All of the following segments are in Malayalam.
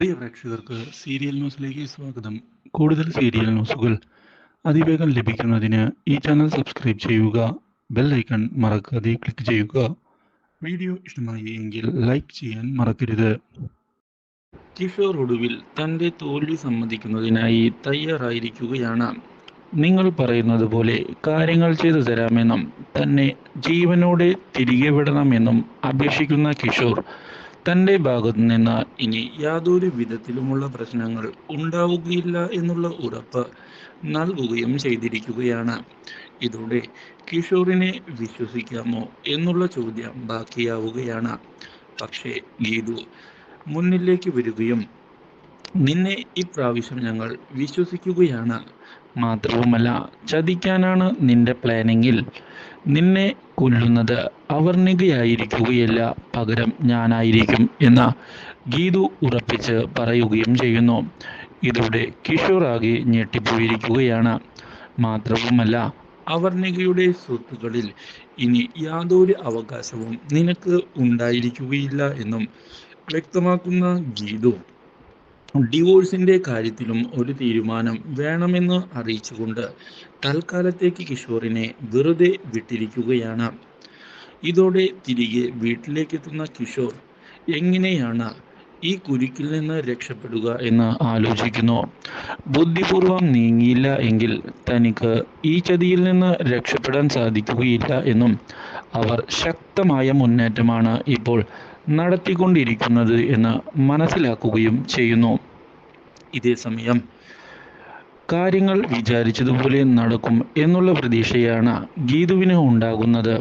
പ്രിയ പ്രേക്ഷകർക്ക് സീരിയൽ ന്യൂസിലേക്ക് സ്വാഗതം. കൂടുതൽ സീരിയൽ ന്യൂസുകൾ അതിവേഗം ലഭിക്കുന്നതിന് ഈ ചാനൽ സബ്സ്ക്രൈബ് ചെയ്യുക ബെൽ ഐക്കൺ മറക്കാതെ ക്ലിക്ക് ചെയ്യുക. വീഡിയോ ഇഷ്ടമായി എങ്കിൽ ലൈക്ക് ചെയ്യാൻ മറക്കരുത്. കിഷോർ ഒടുവിൽ തന്റെ തോൽവി സമ്മതിക്കുന്നതിനായി തയ്യാറായിരിക്കുകയാണ്. നിങ്ങൾ പറയുന്നത് പോലെ കാര്യങ്ങൾ ചെയ്തു തരാമെന്നും തന്നെ ജീവനോടെ തിരികെ വിടണമെന്നും അപേക്ഷിക്കുന്ന കിഷോർ തന്റെ ഭാഗത്തു നിന്ന് ഇനി യാതൊരു വിധത്തിലുമുള്ള പ്രശ്നങ്ങൾ ഉണ്ടാവുകയില്ല എന്നുള്ള ഉറപ്പ് നൽകുകയും ചെയ്തിരിക്കുകയാണ്. ഇതോടെ കിഷോറിനെ വിശ്വസിക്കാമോ എന്നുള്ള ചോദ്യം ബാക്കിയാവുകയാണ്. പക്ഷേ ഗീതു മുന്നിലേക്ക് വരികയും നിന്നെ ഇപ്രാവശ്യം ഞങ്ങൾ വിശ്വസിക്കുകയാണ്. മാത്രവുമല്ല ചതിക്കാനാണ് നിന്റെ പ്ലാനിങ്ങിൽ നിന്നെ കൊല്ലുന്നത് അവർണികയായിരിക്കുകയല്ല പകരം ഞാനായിരിക്കും എന്ന ഗീതു ഉറപ്പിച്ച് പറയുകയും ചെയ്യുന്നു. ഇതോടെ കിഷോർ ആകെ ഞെട്ടിപ്പോയിരിക്കുകയാണ്. മാത്രവുമല്ല അവർണികയുടെ സ്വത്തുക്കളിൽ ഇനി യാതൊരു അവകാശവും നിനക്ക് ഉണ്ടായിരിക്കുകയില്ല എന്നും വ്യക്തമാക്കുന്ന ഗീതു ഡിവോഴ്സിന്റെ കാര്യത്തിലും ഒരു തീരുമാനം വേണമെന്ന് അറിയിച്ചുകൊണ്ട് തൽക്കാലത്തേക്ക് കിഷോറിനെ വെറുതെ വിട്ടിരിക്കുകയാണ്. ഇതോടെ തിരികെ വീട്ടിലേക്കെത്തുന്ന കിഷോർ എങ്ങനെയാണ് ഈ കുരുക്കിൽ നിന്ന് രക്ഷപ്പെടുക എന്ന് ആലോചിക്കുന്നു. ബുദ്ധിപൂർവം നീങ്ങിയില്ല എങ്കിൽ തനിക്ക് ഈ ചതിയിൽ നിന്ന് രക്ഷപ്പെടാൻ സാധിക്കുകയില്ല എന്നും അവർ ശക്തമായ മുന്നേറ്റമാണ് ഇപ്പോൾ നടത്തിക്കൊണ്ടിരിക്കുന്നത് എന്ന് മനസ്സിലാക്കുകയും ചെയ്യുന്നു. ഇതേ സമയം കാര്യങ്ങൾ വിചാരിച്ചതുപോലെ നടക്കും എന്നുള്ള പ്രതീക്ഷയാണ് ഗീതുവിന് ഉണ്ടാകുന്നത്.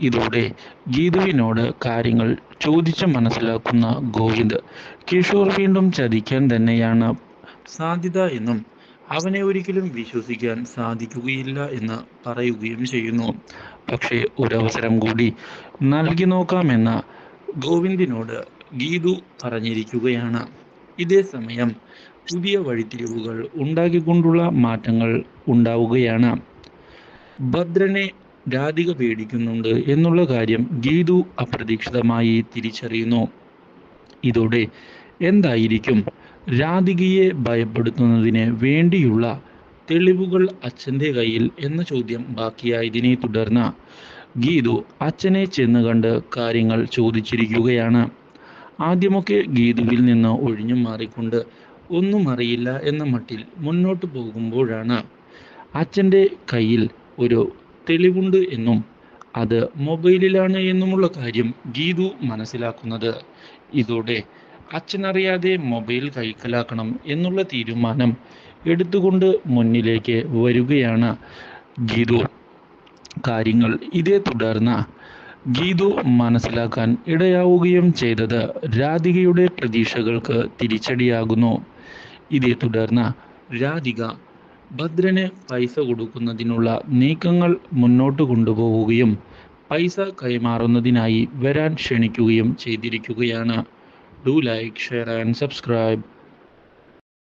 ഇതോടെ ഗീതുവിനോട് കാര്യങ്ങൾ ചോദിച്ച് മനസ്സിലാക്കുന്ന ഗോവിന്ദ് കിഷോർ വീണ്ടും ചതിക്കാൻ തന്നെയാണ് സാധ്യത എന്നും അവനെ ഒരിക്കലും വിശ്വസിക്കാൻ സാധിക്കുകയില്ല എന്ന് പറയുകയും ചെയ്യുന്നു. പക്ഷേ ഒരവസരം കൂടി നൽകി നോക്കാമെന്ന ഗോവിന്ദിനോട് ഗീതു പറഞ്ഞിരിക്കുകയാണ്. ഇതേ സമയം പുതിയ വഴിത്തിരിവുകൾ ഉണ്ടാക്കിക്കൊണ്ടുള്ള മാറ്റങ്ങൾ ഉണ്ടാവുകയാണ്. ഭദ്രനെ രാധിക പേടിക്കുന്നുണ്ട് എന്നുള്ള കാര്യം ഗീതു അപ്രതീക്ഷിതമായി തിരിച്ചറിയുന്നു. ഇതോടെ എന്തായിരിക്കും? രാധികയെ ഭയപ്പെടുത്തുന്നതിന് വേണ്ടിയുള്ള തെളിവുകൾ അച്ഛന്റെ കയ്യിൽ എന്ന ചോദ്യം ബാക്കിയായതിനെ തുടർന്ന് ഗീതു അച്ഛനെ ചെന്ന് കണ്ട് കാര്യങ്ങൾ ചോദിച്ചിരിക്കുകയാണ്. ആദ്യമൊക്കെ ഗീതുവിൽ നിന്ന് ഒഴിഞ്ഞു മാറിക്കൊണ്ട് ഒന്നും അറിയില്ല എന്ന മട്ടിൽ മുന്നോട്ട് പോകുമ്പോഴാണ്. അച്ഛന്റെ കയ്യിൽ ഒരു തെളിവുണ്ട് എന്നും അത് മൊബൈലിലാണ് എന്നുമുള്ള കാര്യം ഗീതു മനസ്സിലാക്കുന്നത്. ഇതോടെ അച്ഛനറിയാതെ മൊബൈൽ കൈക്കലാക്കണം എന്നുള്ള തീരുമാനം എടുത്തുകൊണ്ട് മുന്നിലേക്ക് വരികയാണ് ഗീതു. കാര്യങ്ങൾ ഇതേ തുടർന്ന് ഗീതു മനസ്സിലാക്കാൻ ഇടയാവുകയും ചെയ്തത് രാധികയുടെ പ്രതീക്ഷകൾക്ക് തിരിച്ചടിയാകുന്നു. ഇതേ തുടർന്ന് രാധിക ഭദ്രന് പൈസ കൊടുക്കുന്നതിനുള്ള നീക്കങ്ങൾ മുന്നോട്ട് കൊണ്ടുപോവുകയും പൈസ കൈമാറുന്നതിനായി വരാൻ ക്ഷണിക്കുകയും ചെയ്തിരിക്കുകയാണ്. Do like share and subscribe